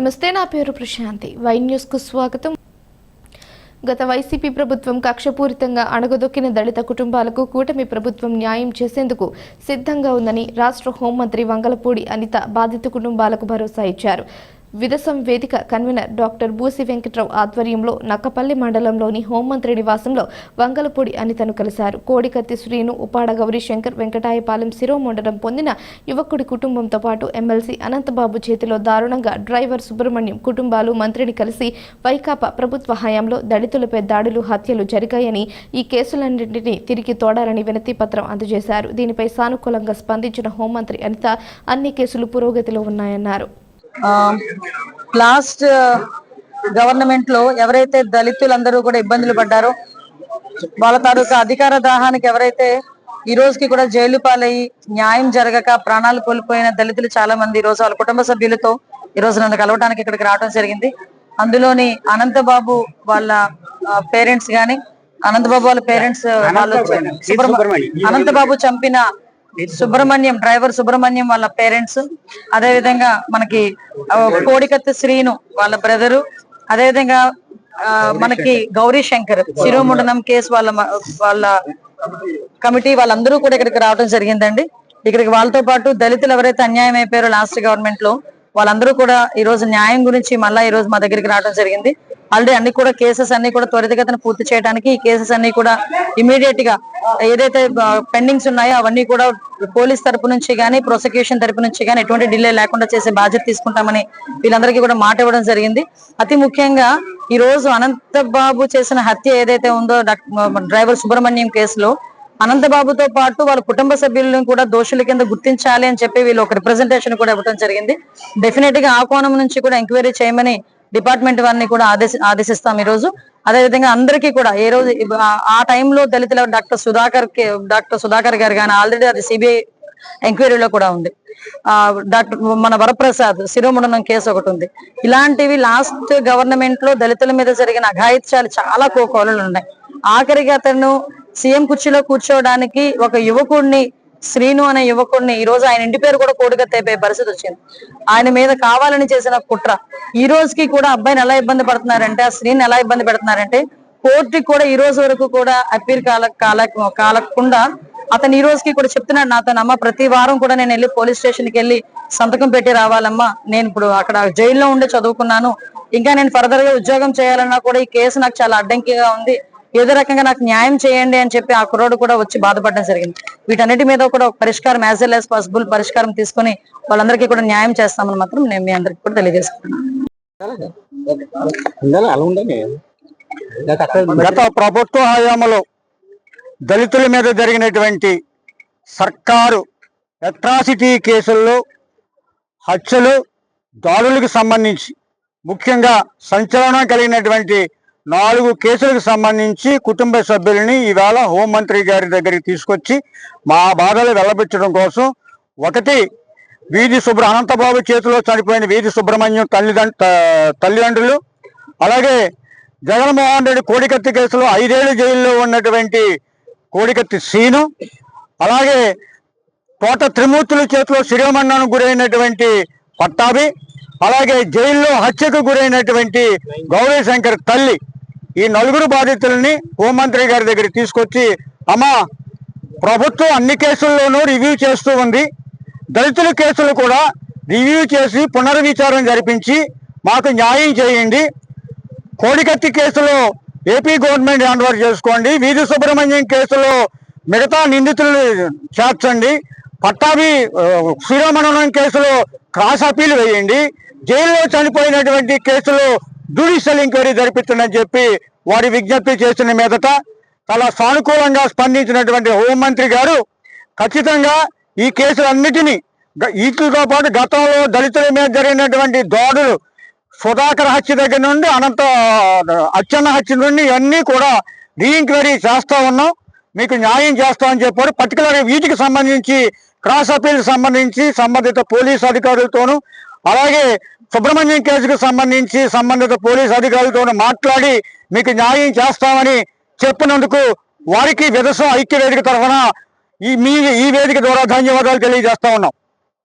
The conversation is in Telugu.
నమస్తే నా పేరు ప్రశాంతి. వై న్యూస్కు స్వాగతం. గత వైసీపీ ప్రభుత్వం కక్షపూరితంగా అణగదొక్కిన దళిత కుటుంబాలకు కూటమి ప్రభుత్వం న్యాయం చేసేందుకు సిద్ధంగా ఉందని రాష్ట్ర హోంమంత్రి వంగలపూడి అనిత బాధిత కుటుంబాలకు భరోసా ఇచ్చారు. విదసం వేదిక కన్వీనర్ డాక్టర్ బూసి వెంకట్రావు ఆధ్వర్యంలో నక్కపల్లి మండలంలోని హోంమంత్రి నివాసంలో వంగలపూడి అనితను కలిశారు. కోడికత్తి శ్రీను ఉపాడ గౌరీశంకర్ వెంకటాయపాలెం శిరోమండలం పొందిన యువకుడి కుటుంబంతో పాటు ఎమ్మెల్సీ అనంతబాబు చేతిలో దారుణంగా డ్రైవర్ సుబ్రహ్మణ్యం కుటుంబాలు మంత్రిని కలిసి వైకాపా ప్రభుత్వ హయాంలో దళితులపై దాడులు హత్యలు జరిగాయని ఈ కేసులన్నింటినీ తిరిగి తోడాలని వినతి పత్రం అందజేశారు. దీనిపై సానుకూలంగా స్పందించిన హోంమంత్రి అనిత అన్ని కేసులు పురోగతిలో ఉన్నాయన్నారు. లాస్ట్ గవర్నమెంట్లో ఎవరైతే దళితులందరూ కూడా ఇబ్బందులు పడ్డారో వాళ్ళ తాలూకా అధికార దాహానికి ఎవరైతే ఈ రోజుకి కూడా జైలు పాలయ్యి న్యాయం జరగక ప్రాణాలు కోల్పోయిన దళితులు చాలా మంది ఈ రోజు వాళ్ళ కుటుంబ సభ్యులతో ఈ రోజు నన్ను కలవడానికి ఇక్కడికి రావడం జరిగింది. అందులోని అనంతబాబు వాళ్ళ పేరెంట్స్ గాని అనంతబాబు వాళ్ళ పేరెంట్స్ వాళ్ళు అనంతబాబు చంపిన సుబ్రహ్మణ్యం డ్రైవర్ సుబ్రహ్మణ్యం వాళ్ళ పేరెంట్స్. అదే విధంగా మనకి కోడికత్తి శ్రీను వాళ్ళ బ్రదరు. అదే విధంగా ఆ, మనకి గౌరీ శంకర్ శిరోముండనం కేసు వాళ్ళ వాళ్ళ కమిటీ వాళ్ళందరూ కూడా ఇక్కడికి రావడం జరిగిందండి. ఇక్కడికి వాళ్ళతో పాటు దళితులు ఎవరైతే అన్యాయం అయిపోయారో లాస్ట్ గవర్నమెంట్లో వాళ్ళందరూ కూడా ఈ రోజు న్యాయం గురించి మళ్ళా ఈ రోజు మా దగ్గరికి రావడం జరిగింది. ఆల్రెడీ అన్ని కూడా కేసెస్ అన్ని కూడా త్వరితగతిన పూర్తి చేయడానికి ఈ కేసెస్ అన్ని కూడా ఇమీడియట్గా ఏదైతే పెండింగ్స్ ఉన్నాయో అవన్నీ కూడా పోలీస్ తరపు నుంచి కానీ ప్రాసిక్యూషన్ తరపు నుంచి కానీ ఎటువంటి డిలే లేకుండా చేసే బాధ్యత తీసుకుంటామని వీళ్ళందరికీ కూడా మాట ఇవ్వడం జరిగింది. అతి ముఖ్యంగా ఈ రోజు అనంతబాబు చేసిన హత్య ఏదైతే ఉందో డ్రైవర్ సుబ్రహ్మణ్యం కేసులో అనంతబాబుతో పాటు వాళ్ళ కుటుంబ సభ్యులను కూడా దోషుల కింద గుర్తించాలి అని చెప్పి వీళ్ళు ఒక రిప్రజెంటేషన్ కూడా ఇవ్వడం జరిగింది. డెఫినెట్గా ఆ కోణం నుంచి కూడా ఎంక్వైరీ చేయమని డిపార్ట్మెంట్ వారిని కూడా ఆదేశ ఆదేశిస్తాం ఈ రోజు అదే విధంగా అందరికీ కూడా ఏ రోజు ఆ- టైంలో దళితుల డాక్టర్ సుధాకర్ డాక్టర్ సుధాకర్ గారు కానీ ఆల్రెడీ అది సిబిఐ ఎంక్వైరీలో కూడా ఉంది. ఆ డాక్టర్ మన వరప్రసాద్ శిరోముండనం కేసు ఒకటి ఉంది. ఇలాంటివి లాస్ట్ గవర్నమెంట్లో దళితుల మీద జరిగిన అఘాయిత్యాలు చాలా కోకోలలు ఉన్నాయి. ఆఖరికి అతను సీఎం కుర్చీలో కూర్చోవడానికి ఒక యువకుడిని శ్రీను అనే యువకుడిని ఈ రోజు ఆయన ఇంటి పేరు కూడా కోడిగా తేపే పరిస్థితి వచ్చింది. ఆయన మీద కావాలని చేసిన కుట్ర. ఈ రోజుకి కూడా అబ్బాయిని ఎలా ఇబ్బంది పడుతున్నారంటే ఆ శ్రీని ఎలా ఇబ్బంది పెడుతున్నారంటే కోర్టుకి కూడా ఈ రోజు వరకు కూడా అప్పీల్ కాల కాల కాలకుండా అతను ఈ రోజుకి కూడా చెప్తున్నాడు నాతో అమ్మ ప్రతి వారం కూడా నేను వెళ్ళి పోలీస్ స్టేషన్కి వెళ్ళి సంతకం పెట్టి రావాలమ్మా. నేను ఇప్పుడు అక్కడ జైల్లో ఉండి చదువుకున్నాను. ఇంకా నేను ఫర్దర్గా ఉద్యోగం చేయాలన్నా కూడా ఈ కేసు నాకు చాలా అడ్డంకిగా ఉంది. ఏదో రకంగా నాకు న్యాయం చేయండి అని చెప్పి ఆ కుర్రోడు కూడా వచ్చి బాధపడడం జరిగింది. వీటన్నిటి మీద కూడా ఒక పరిష్కారం యాజ్ వెల్ యాజ్ పాసిబుల్ పరిష్కారం తీసుకొని వాళ్ళందరికీ కూడా న్యాయం చేస్తామని మాత్రం నేను మీ అందరికి కూడా తెలియజేస్తున్నాను గత ప్రభుత్వ హయాంలో దళితుల మీద జరిగినటువంటి సర్కారు అట్రాసిటీ కేసుల్లో హత్యలు దాడులకు సంబంధించి ముఖ్యంగా సంచలనం కలిగినటువంటి నాలుగు కేసులకు సంబంధించి కుటుంబ సభ్యులని ఈవేళ హోంమంత్రి గారి దగ్గరికి తీసుకొచ్చి మా బాధలు వెల్లబెట్టడం కోసం ఒకటి వీధి సుబ్ర అనంతబాబు చేతిలో చనిపోయిన వీధి సుబ్రహ్మణ్యం తల్లిదండ్రు తల్లిదండ్రులు అలాగే జగన్మోహన్ రెడ్డి కోడికత్తి కేసులో ఐదేళ్ళు జైల్లో ఉన్నటువంటి కోడికత్తి సీను అలాగే తోట త్రిమూర్తుల చేతిలో శిరోమన్నానికి గురైనటువంటి పట్టాభి అలాగే జైల్లో హత్యకు గురైనటువంటి గౌరీ శంకర్ తల్లి ఈ నలుగురు బాధితుల్ని హోంమంత్రి గారి దగ్గర తీసుకొచ్చి అమ్మా ప్రభుత్వం అన్ని కేసుల్లోనూ రివ్యూ చేస్తూ ఉంది. దళితుల కేసులు కూడా రివ్యూ చేసి పునర్విచారం జరిపించి మాకు న్యాయం చేయండి. కోడికత్తి కేసులో ఏపీ గవర్నమెంట్ హ్యాండ్ఓవర్ చేసుకోండి. వీధి సుబ్రహ్మణ్యం కేసులో మిగతా నిందితులు చేర్చండి. పట్టాభి ఆ, శ్రీరామణం కేసులో క్రాస్ అపీల్ వేయండి. జైల్లో చనిపోయినటువంటి కేసులో జ్యుడిషియల్ ఎంక్వైరీ జరిపిస్తుందని చెప్పి వారి విజ్ఞప్తి చేసిన మీదట చాలా సానుకూలంగా స్పందించినటువంటి హోంమంత్రి గారు ఖచ్చితంగా ఈ కేసులన్నిటినీ వీటితో పాటు గతంలో దళితుల మీద జరిగినటువంటి దాడులు సుధాకర్ హత్య దగ్గర నుండి అనంత అచ్చన్న హత్య నుండి ఇవన్నీ కూడా రీఎంక్వైరీ చేస్తా ఉన్నాం. మీకు న్యాయం చేస్తామని చెప్పారు. పర్టికులర్ వీటికి సంబంధించి క్రాస్ అపీల్ సంబంధించి సంబంధిత పోలీస్ అధికారులతోనూ అలాగే సుబ్రహ్మణ్యం కేసుకు సంబంధించి సంబంధిత పోలీస్ అధికారులతో మాట్లాడి మీకు న్యాయం చేస్తామని చెప్పినందుకు వారికి విదసం ఐక్య వేదిక తరఫున ఈ మీ ఈ వేదిక ద్వారా ధన్యవాదాలు తెలియజేస్తా ఉన్నాం.